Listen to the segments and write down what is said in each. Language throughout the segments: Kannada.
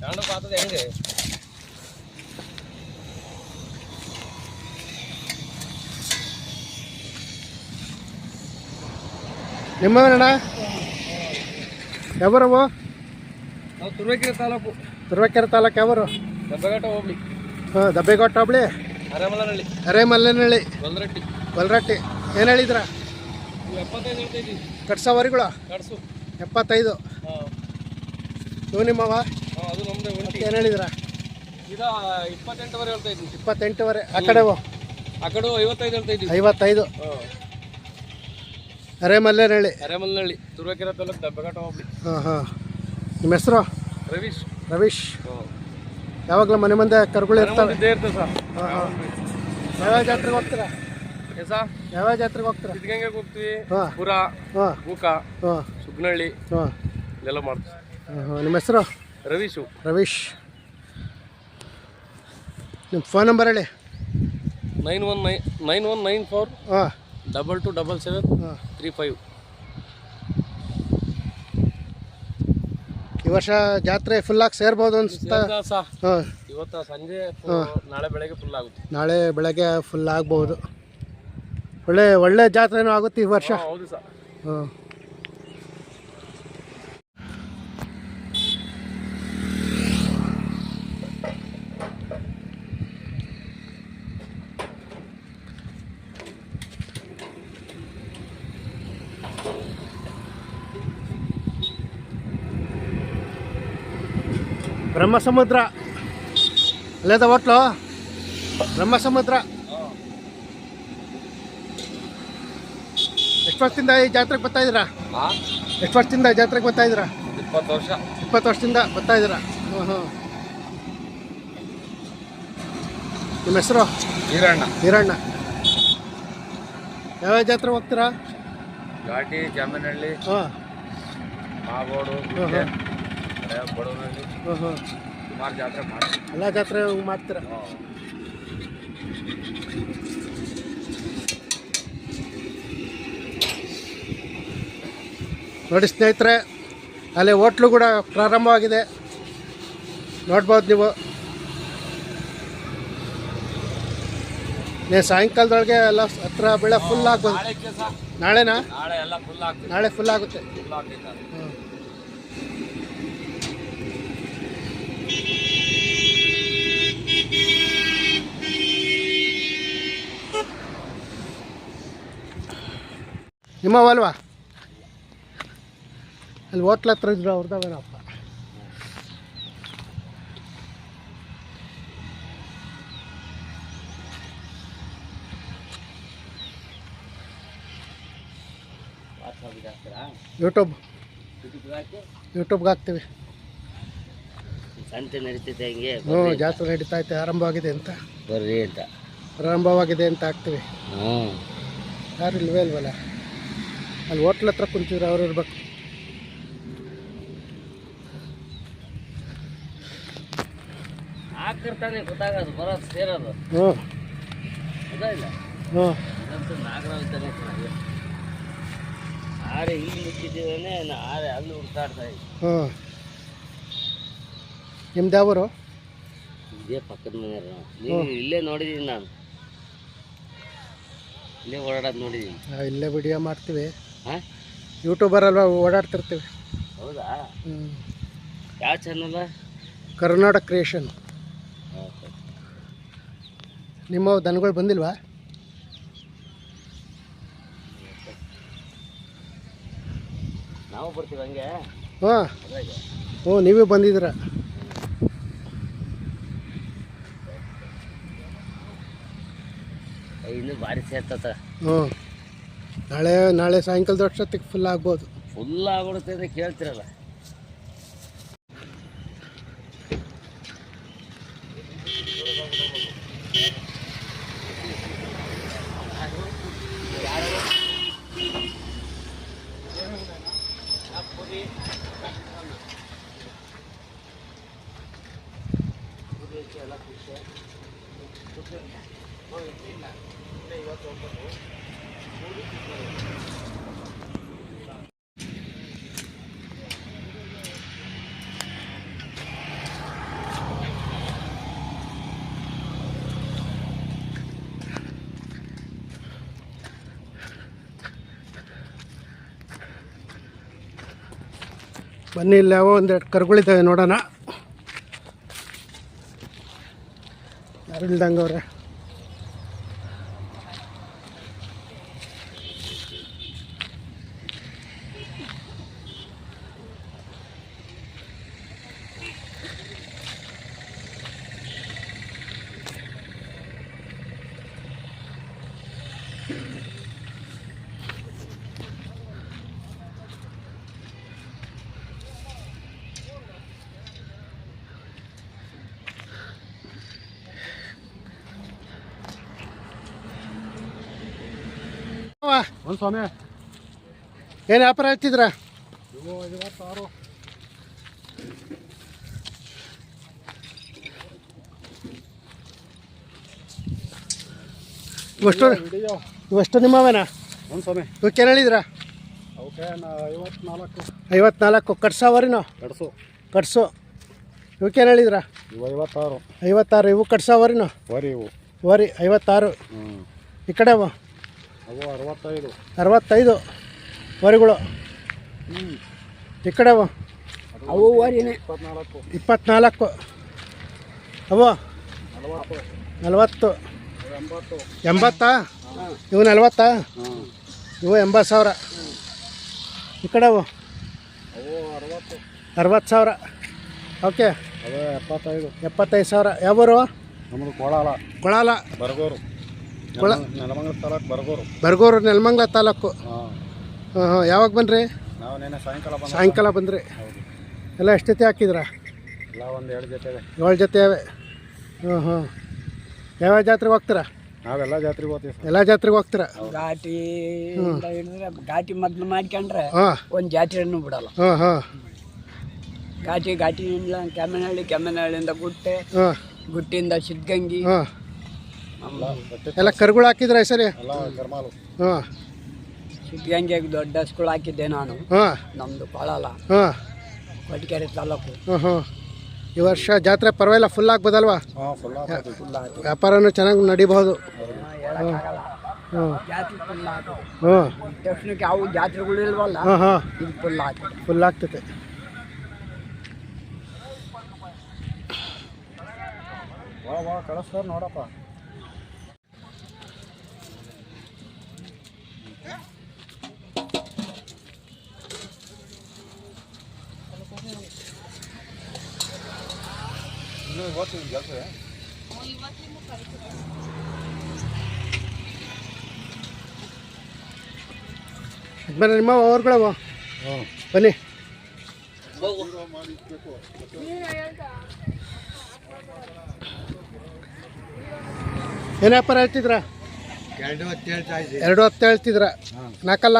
ತಗೊಂಡೋಗ ಆಗ್ತದೆ ಹೆಂಗೆ ನಿಮ್ಮವನಣ್ಣ ಯಾವರವು ನಾವು ತುರುವೇಕೆರೆ ತಾಲೂಕು. ತುರುವೇಕೆರೆ ತಾಲೂಕು ಯಾವರು? ದಬ್ಬೆಘಟ್ಟ ಹೋಗ್ಲಿ ಹಾಂ ದಬ್ಬೆಘಟ್ಟ ಹೋಬಳಿ? ಅರೆಮಲ್ಲನಹಳ್ಳಿ ಅರೆಮಲ್ಲನಹಳ್ಳಿ ಬಲರಟ್ಟಿ ಗೊಲ್ರಟ್ಟಿ ಏನು ಹೇಳಿದ್ರ? ಕಟ್ಸೋವರಿಗಳು ಕಡ್ಸು ಎಪ್ಪತ್ತೈದು. ನೀವು ನಿಮ್ಮವ? ಏನು ಹೇಳಿದ್ರ? ಇಪ್ಪತ್ತೆಂಟುವರೆ ಹೇಳ್ತಾ ಇಪ್ಪತ್ತೆಂಟುವರೆ. ಆ ಕಡೆವು ಆ ಕಡೆ ಐವತ್ತೈದು ಹೇಳ್ತಾ ಅರೆಮಲ್ಲನಹಳ್ಳಿ. ಅರಮಲನಹಳ್ಳಿ ತುರುವೇಕೆರೆ ತಾಲೂಕು ದಬ್ಬಘಟ್ಟ ಹೋಗ್ಲಿ ಹಾಂ ಹಾಂ. ನಿಮ್ಮ ಹೆಸರು? ರವೀಶ್. ರವೀಶ್. ಯಾವಾಗಲೂ ಮನೆ ಮುಂದೆ ಕರ್ಗಳು ಇರ್ತಾವೆ. ಇದ್ದೇ ಇರ್ತದೆ ಸರ್. ಹಾಂ ಹಾಂ. ಜಾತ್ರೆಗೆ ಹೋಗ್ತೀರಾ? ಎಸ ಯಾವ ಜಾತ್ರೆಗೆ ಹೋಗ್ತಾರೆ? ಸಿದ್ಧಗಂಗೆಗೆ ಹೋಗ್ತೀವಿ. ಹಾಂ. ಪುರ ಹಾಂ. ಬೂಕ ಹಾಂ. ಸುಗ್ನಹಳ್ಳಿ ಹಾಂ. ಇಲ್ಲೆಲ್ಲ ಮಾಡ್ತೀವಿ. ನಿಮ್ಮ ಹೆಸರು? ರವೀಶು. ರವೀಶ್. ನಿಮ್ಮ ಫೋನ್ ನಂಬರ್ ಹೇಳಿ. Nine one nine nine one nine four ಹಾಂ. ಡಬಲ್ ಟು ಡಬಲ್ ಸೆವೆನ್ ಹಾಂ. Three five. ಈ ವರ್ಷ ಜಾತ್ರೆ ಫುಲ್ಲಾಗಿ ಸೇರ್ಬೋದು ಅನ್ಸುತ್ತೆ? ಇವತ್ತು ಸಂಜೆ ನಾಳೆ ಬೆಳಗ್ಗೆ ಫುಲ್ ಆಗುತ್ತೆ. ನಾಳೆ ಬೆಳಗ್ಗೆ ಫುಲ್ ಆಗ್ಬೋದು. ಒಳ್ಳೆ ಒಳ್ಳೆ ಜಾತ್ರೆನೂ ಆಗುತ್ತೆ ಈ ವರ್ಷ. ಹೌದು ಸರ್. ಹಾಂ. ಬ್ರಹ್ಮ ಸಮುದ್ರ ಅಲ್ಲೇದ ಹೋಟ್ಲು? ಬ್ರಹ್ಮ ಎಷ್ಟು ವರ್ಷದಿಂದ ಈ ಜಾತ್ರೆಗೆ ಬರ್ತಾ ಇದ್ದೀರಾ? ಎಷ್ಟು ವರ್ಷದಿಂದ ಜಾತ್ರೆಗೆ ಬರ್ತಾ ಇದ್ದೀರಾ? ಇಪ್ಪತ್ತು ವರ್ಷ. ಇಪ್ಪತ್ತು ವರ್ಷದಿಂದ ಬರ್ತಾ ಇದ್ದೀರಾ? ಹ್ಞೂ ಹಾಂ ನಿಮ್ಮ ಹೆಸರು? ಈರಣ್ಣ. ಹೀರಣ್ಣ ಯಾವ ಜಾತ್ರೆ ಹೋಗ್ತೀರಾ? ಘಾಟಿ ಜಾಮೀನಹಳ್ಳಿ ಹಾಂ. ಮಾಗೋಡು ಹಾಂ ಹಾಂ ಬಡವನಹಳ್ಳಿ ಹಾಂ ಹಾಂ ಸುಮಾರು ಜಾತ್ರೆ ಮಾಡಿ ಎಲ್ಲ ಜಾತ್ರೆ ಮಾಡ್ತೀರಾ? ನೋಡಿ ಸ್ನೇಹಿತರೆ, ಅಲ್ಲಿ ಹೋಟ್ಲು ಕೂಡ ಪ್ರಾರಂಭವಾಗಿದೆ. ನೋಡ್ಬೋದು ನೀವು. ನೀವು ಸಾಯಂಕಾಲದೊಳಗೆ ಎಲ್ಲ ಹತ್ರ ಬೆಳೆ ಫುಲ್ ಆಗ್ಬೋದು ನಾಳೆನಾ? ನಾಳೆ ಫುಲ್ ಆಗುತ್ತೆ. ನಿಮ್ಮ ಅಲ್ವಾ ಅಲ್ಲಿ ಹೋಟ್ಲ್ ಹತ್ರ ಇದ್ರು ಅವ್ರದವೇನಪ್ಪ ಯೂಟ್ಯೂಬ್ ಯೂಟ್ಯೂಬ್ಗೆ ಹಾಕ್ತೀವಿ ಸಂತೆ ನಡೀತೈತೆ ಹಿಂಗೆ? ಹ್ಞೂ ಜಾತ್ರೆ ನಡೀತಾ ಐತೆ ಆರಂಭವಾಗಿದೆ ಅಂತ. ಬರ್ರಿ ಅಂತ. ಪ್ರಾರಂಭವಾಗಿದೆ ಅಂತ ಹಾಕ್ತೀವಿ ಹ್ಞೂ. ಯಾರು ಇಲ್ವೇ ಇಲ್ವಲ್ಲ? ಅಲ್ಲಿ ಹೋಟ್ಲ್ ಹತ್ರ ಕುಂತಿದ್ರು ಅವ್ರು ಇರ್ಬೇಕು. ಹಾಕಿರ್ತಾನೆ ಗೊತ್ತಾಗೋದು ಬರೋದು ಸೇರೋದು. ಹ್ಞೂ. ಇಲ್ಲ ಹ್ಞೂ. ಇದಂತೂ ನಾಗರಾವ್ ಇದ್ದಾನೆ ಕಣಯ್ಯ. ಆರೆ ಇಲ್ಲಿ ಮುಚ್ಚಿದ್ದೀವನೇ ಆರೆ ಅಲ್ಲಿ ಹುಡ್ಕಾಡ್ತಾ ಇದ್ದೆ ಹ್ಞೂ. ನಿಮ್ದು ಯಾವರು? ಇದೇ ಪಕ್ಕದ ಮನೆಯವ್ರು. ನೀವು ಇಲ್ಲೇ ನೋಡಿದೀನಿ ನಾನು. ಇಲ್ಲೇ ಓಡಾಡೋದು ನೋಡಿದ್ದೀನಿ. ನಾವು ಇಲ್ಲೇ ವಿಡಿಯೋ ಮಾಡ್ತೀವಿ. ಹಾಂ? ಅಲ್ವಾ ಓಡಾಡ್ತಿರ್ತೀವಿ. ಹೌದಾ? ಹ್ಞೂ. ಯಾವ ಚಾನಲ್ ಕರ್ನಾಟಕ ಕ್ರಿಯೇಷನ್. ನಿಮ್ಮ ದನಗಳು ಬಂದಿಲ್ವಾ? ನಾವು ಬರ್ತೀವಿ ಹಾಂ. ಹ್ಞೂ ನೀವೇ ಬಂದಿದ್ದೀರ. ಐದು ಭಾರಿ ಸೇರ್ತತ ಹ್ಞೂ. ನಾಳೆ ನಾಳೆ ಸಾಯಂಕಾಲದ ಅಷ್ಟೊತ್ತಿಗೆ ಫುಲ್ ಆಗ್ಬೋದು. ಫುಲ್ ಆಗ್ಬಿಡುತ್ತೆ ಅಂತ ಕೇಳ್ತಿರಲ್ಲ. ಬನ್ನಿ ಇಲ್ಲಿ ಯಾವ ಒಂದೆರಡು ಕರುಗಳಿದ್ದಾವೆ ನೋಡೋಣ. ಯಾರು ಇಲ್ದಂಗೆ ಅವ್ರೆ? ಒಂದು ಸ್ವಾಮಿ. ಏನು ವ್ಯಾಪಾರ ಹೇಳ್ತಿದ್ರ? ಐವತ್ತಾರು ಇವಷ್ಟು ಇವಷ್ಟು ನಿಮ್ಮವೇನಾ? ಒಂದು ಸ್ವಾಮಿ. ಇವಕ್ಕೆ ಏನು ಹೇಳಿದ್ರ ಅವಕ್ಕೆ ಐವತ್ನಾಲ್ಕು. ಐವತ್ನಾಲ್ಕು ಕಟ್ಸಾವರಿನೋ? ಕಟ್ಸು. ಕಟ್ಸು. ಇವಕ್ಕೆ ಏನು ಹೇಳಿದ್ರ ಇವು ಐವತ್ತಾರು. ಐವತ್ತಾರು ಇವು ಕಟ್ಸಾವರಿನೋ? ವರಿ ಇವು. ವರಿ ಐವತ್ತಾರು. ಈ ಕಡೆ ಅರವತ್ತೈದು. ಅರವತ್ತೈದು ವರಿಗಳು. ಈ ಕಡೆ ಅವು. ಅವು ಓರಿನೇ ಇಪ್ಪತ್ನಾಲ್ಕು. ಅವು. ನಲವತ್ತು. ಎಂಬತ್ತಾ. ಇವು ನಲ್ವತ್ತಾ? ಹ್ಞೂ ಇವು ಎಂಬತ್ತು ಸಾವಿರ. ಈ ಕಡೆ ಅವು. ಅರವತ್ತು. ಅರವತ್ತು ಸಾವಿರ. ಓಕೆ. ಅವೇ ಎಪ್ಪತ್ತೈದು. ಎಪ್ಪತ್ತೈದು ಸಾವಿರ. ಯಾವೂರು? ನಮ್ಮದು ಕೊಳಾಲ ಕೊಳಾಲ ಬರಗೂರು. ಕೊಳ ನೆಲಮಂಗಲ ತಾಲೂಕು ಬರಗೂರು. ಬರ್ಗೂರು ನೆಲಮಂಗಲ ತಾಲೂಕು. ಹಾಂ. ಹಾಂ ಹಾಂ ಯಾವಾಗ ಬಂದ್ರಿ? ನಾವು ನೆನೆ ಸಾಯಂಕಾಲ ಬಂದ ಸಾಯಂಕಾಲ ಬಂದ್ರಿ? ಎಲ್ಲ ಎಷ್ಟು ಜೊತೆ ಹಾಕಿದ್ರ? ಎಲ್ಲ ಒಂದು ಎರಡು ಜೊತೆ ಇದೆ. ಏಳು ಜೊತೆ ಅವೆ ಹಾಂ ಹಾಂ. ಯಾವ್ಯಾವ ಜಾತ್ರೆಗೆ ಹೋಗ್ತೀರಾ? ನಾವೆಲ್ಲ ಜಾತ್ರೆಗೆ ಹೋಗ್ತೀವಿ ಸರ್. ಎಲ್ಲ ಜಾತ್ರೆಗೆ ಹೋಗ್ತೀರಾ? ಘಾಟಿ ಹಿಡಿದ್ರೆ ಘಾಟಿ ಮೊದ್ಲು ಮಾಡ್ಕೊಂಡ್ರೆ ಹಾಂ. ಒಂದು ಜಾತ್ರೆಯನ್ನು ಬಿಡಲ್ಲ. ಹಾಂ ಹಾಂ. ಘಾಟಿ ಘಾಟಿಯಿಂದ ಕೆಮ್ಮನಹಳ್ಳಿ ಕೆಮ್ಮನಹಳ್ಳಿಯಿಂದ ಗುಟ್ಟೆ ಹಾಂ. ಗುಟ್ಟಿಂದ ಸಿದ್ಧಗಂಗಿ ಹಾಂ. ಎಲ್ಲ ಕರುಗಳು ಹಾಕಿದ್ರ ಈ ಸರಿ? ಹಾಂ. ಸಿದ್ಧಗಂಗೆಗೆ ದೊಡ್ಡ ಸ್ಕೂಲ್ ಹಾಕಿದ್ದೆ ನಾನು. ಹಾಂ. ನಮ್ಮದು ಕೊಳಲ ಹಾಂ. ಕೊಟ್ಟಿಗೆರೆ ತಾಲೂಕು. ಹಾಂ ಹಾಂ. ಈ ವರ್ಷ ಜಾತ್ರೆ ಪರವಾಗಿಲ್ಲ ಫುಲ್ ಆಗ್ಬೋದಲ್ವಾ? ಹಾಂ ಫುಲ್ ಹಾಕೋದು ಫುಲ್ ಆಯ್ತು ವ್ಯಾಪಾರನೂ ಚೆನ್ನಾಗಿ ನಡಿಬಹುದು. ಯಾವ ಜಾತ್ರೆಗಳು ಇಲ್ವಲ್ಲ ಹಾಂ ಹಾಂ. ಇದು ಫುಲ್ ಆಯ್ತು ಫುಲ್ ನೋಡಪ್ಪ. ಓದ್ತೀನಿ ಕೆಲಸ ಬನ್ನಿ ನಿಮ್ಮ ಅವ್ರುಗಳವ ಬನ್ನಿ. ಏನು ವ್ಯಾಪಾರ ಹೇಳ್ತಿದ್ರ? ಎರಡು ಹೊತ್ತು ಹೇಳ್ತಾ ಇದ್ದೆ ಎರಡು ಹತ್ತು ಹೇಳ್ತಿದ್ರ? ನಾಲ್ಕಲ್ಲ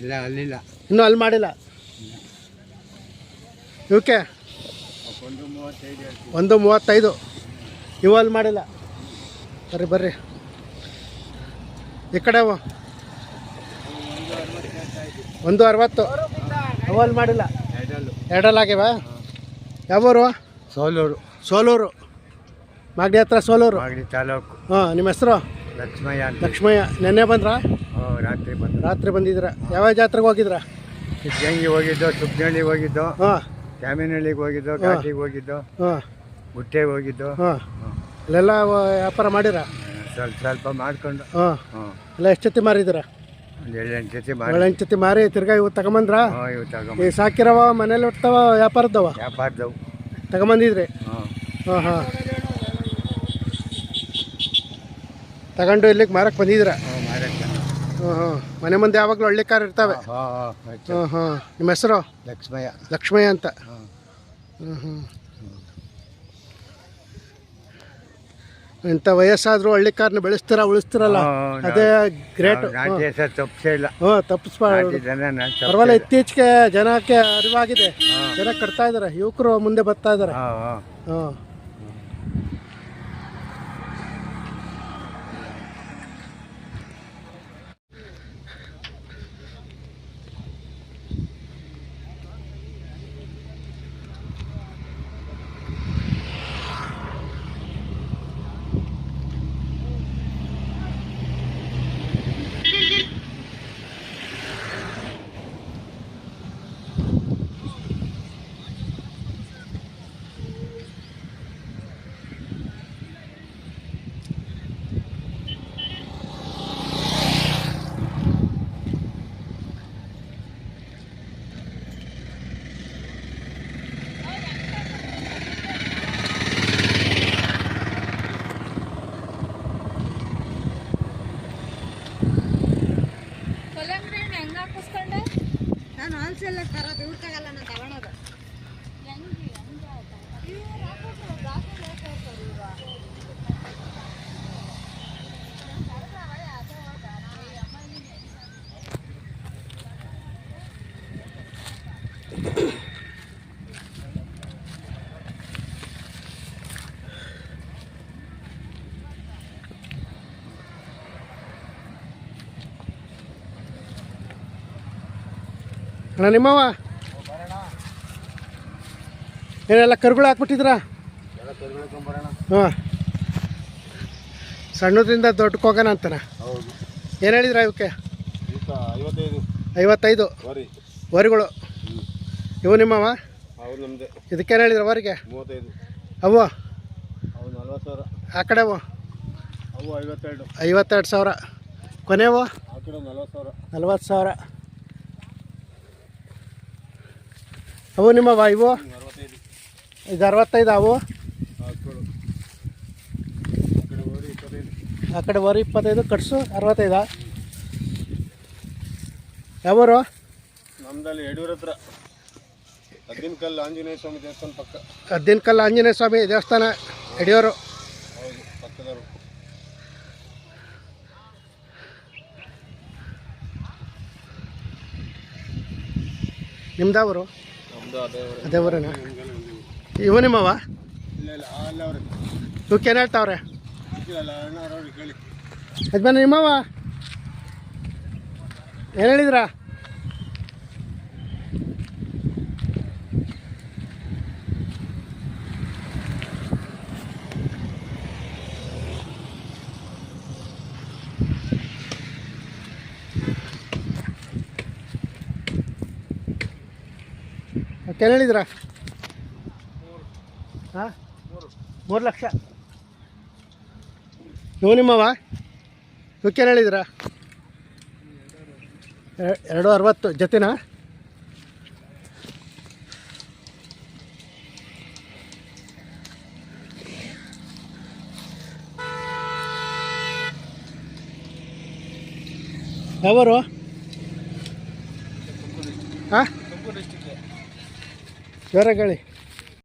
ಇಲ್ಲ ಅಲ್ಲಿಲ್ಲ. ಇನ್ನೂ ಅಲ್ಲಿ ಮಾಡಿಲ್ಲ? ಇವಕ್ಕೆ? ಒಂದು ಮೂವತ್ತೈದು ಅಲ್ಲಿ ಮಾಡಿಲ್ಲ. ಬರ್ರಿ ಬರ್ರಿ. ಈ ಕಡೆ ಒಂದು ಅರವತ್ತು. ಅವಲ್ ಮಾಡಿಲ್ಲ. ಎರಡಲ್ಲ. ಆಗ್ಯಾವ? ಯಾವೂರು ಸೋಲೂರು. ಸೋಲೂರು. ಮಾಗಡಿ ಹತ್ರ ಸೋಲೂರು. ತಾಲೂಕು. ಹಾಂ ನಿಮ್ಮ ಹೆಸರು? ಲಕ್ಷ್ಮಯ್ಯ ಲಕ್ಷ್ಮಯ್ಯ. ನೆನ್ನೆ ಬಂದ್ರಾ? ರಾತ್ರಿ ಬಂದು ರಾತ್ರಿ ಬಂದಿದ್ರ ಯಾವ ಜಾತ್ರೆಗೆ ಹೋಗಿದ್ರ ಸಿದ್ಧಗಂಗೆ ಹೋಗಿದ್ದು ಸುಬ್ನಹಳ್ಳಿಗೆ ಹೋಗಿದ್ದು. ಹಾಂ. ಕ್ಯಾಮಿನಹಳ್ಳಿಗೆ ಹೋಗಿದ್ದು ಘಾಟಿಗೆ ಹೋಗಿದ್ದು ಹಾಂ. ಗುಟ್ಟೆಗೆ ಹೋಗಿದ್ದು. ಹಾಂ. ಅಲ್ಲೆಲ್ಲ ವ್ಯಾಪಾರ ಮಾಡಿರ? ಸ್ವಲ್ಪ ಸ್ವಲ್ಪ ಮಾಡ್ಕೊಂಡು. ಹಾಂ. ಹ್ಞೂ ಎಲ್ಲ ಎಷ್ಟು ಜೊತೆ ಮಾರಿದಿರ ಒಂದು ಏಳೆಂಟು ಜೊತೆ ಮಾಡಿ ಜೊತೆ ಮಾರಿ ತಿರ್ಗಾ ಇವು ತಗೊಂಬಂದ್ರ? ಹ್ಞೂ ಇವು ಈ ಸಾಕಿರವ ಮನೇಲಿ ಹುಡ್ತಾವ ವ್ಯಾಪಾರದವ ವ್ಯಾಪಾರದವು ತಗೊಂಬಂದಿದ್ರಿ? ಹ್ಞೂ ಹಾಂ ಹಾಂ. ತಗೊಂಡು ಇಲ್ಲಿಗೆ ಮಾರಕ್ಕೆ ಬಂದಿದ್ದೀರ? ಹಾಂ. ಮನೆ ಮುಂದೆ ಯಾವಾಗಲೂ ಹಳ್ಳಿ ಕಾರ್ ಇರ್ತವೆ. ಹಾಂ ಹಾಂ ನಿಮ್ಮ ಹೆಸರು? ಲಕ್ಷ್ಮಯ್ಯ. ಲಕ್ಷ್ಮಯ್ಯ ಅಂತ. ಹ್ಞೂ ಹ್ಞೂ ಇಂಥ ವಯಸ್ಸಾದರೂ ಹಳ್ಳಿ ಕಾರ್ನ ಬೆಳೆಸ್ತೀರಾ ಉಳಿಸ್ತಿರಲ್ಲ? ಅದೇ ಗ್ರೇಟ್ ತಪ್ಪಿಸೇ ಇಲ್ಲ. ಹ್ಞೂ ತಪ್ಪಿಸ್ಬಾರ್ದು ಪರವಾಗಿಲ್ಲ ಇತ್ತೀಚೆಗೆ ಜನಕ್ಕೆ ಅರಿವಾಗಿದೆ. ಜನ ಕಟ್ತಾ ಇದ್ದಾರೆ ಯುವಕರು ಮುಂದೆ ಬರ್ತಾ ಇದ್ದಾರೆ ಹಾಂ. ಅಣ್ಣ ನಿಮ್ಮವ ಏನೆಲ್ಲ ಕರುಗಳು ಹಾಕ್ಬಿಟ್ಟಿದ್ರಾ ಹಾಂ. ಸಣ್ಣದ್ರಿಂದ ದೊಡ್ಡಕ್ಕೆ ಹೋಗೋಣ ಅಂತನ? ಹೌದು. ಏನು ಹೇಳಿದ್ರ ಇವಕ್ಕೆ? ಐವತ್ತೈದು. ಐವತ್ತೈದು? ವರಿ. ವರಿಗಳು. ಇವು ನಿಮ್ಮವ ಇದಕ್ಕೇನು ಹೇಳಿದ್ರ ವರಿಗೆ? ಅವು ಅವು ನಲ್ವತ್ತು ಸಾವಿರ. ಆ ಕಡೆ ಅವು ಐವತ್ತೆರಡು. ಐವತ್ತೆರಡು ಸಾವಿರ. ಕೊನೆವು ನಲ್ವತ್ತು ಸಾವಿರ ನಲ್ವತ್ತು ಸಾವಿರ ಅವು ನಿಮ್ಮ ಇವು? ಇದು ಅರವತ್ತೈದು ಅವು? ಆ ಕಡೆ ವರಿ ಇಪ್ಪತ್ತೈದು ಕಟ್ಸು ಅರವತ್ತೈದಾ. ಯಾವರು? ನಮ್ದಲ್ಲಿ ಯಡಿಯೂರ ಹತ್ರ. ಕಲ್ಲು ಆಂಜನೇಯ ಸ್ವಾಮಿ ದೇವಸ್ಥಾನ ಪಕ್ಕ. ಹದ್ದಿನಕಲ್ಲು ಆಂಜನೇಯ ಸ್ವಾಮಿ ದೇವಸ್ಥಾನ ಯಡಿಯೂರು. ಹೌದು ಪಕ್ಕದವರು. ನಿಮ್ದಾವರು ಅದೇ ಊರು. ಅದೇ ಊರೇನ? ಇವು ನಿಮ್ಮವ? ಇಲ್ಲ ಇಲ್ಲ ಅಲ್ಲ ಅವ್ರೆ. ಇವಕ್ಕೆ ಏನು ಹೇಳ್ತಾವ್ರೆ ಯಜಮಾನ ನಿಮ್ಮವ? ಏನು ಹೇಳಿದ್ರಾ? ಏನು ಹೇಳಿದ್ರಾ? ಹಾಂ? ಮೂರು ಲಕ್ಷ. ಇವು ನಿಮ್ಮವ? ಇವಕ್ಕೇನು ಹೇಳಿದ್ರಾ? ಎರಡು ಅರವತ್ತು. ಜೊತೆನಾ? ಯಾವರು? ಹಾಂ? ಹೇಳಿ.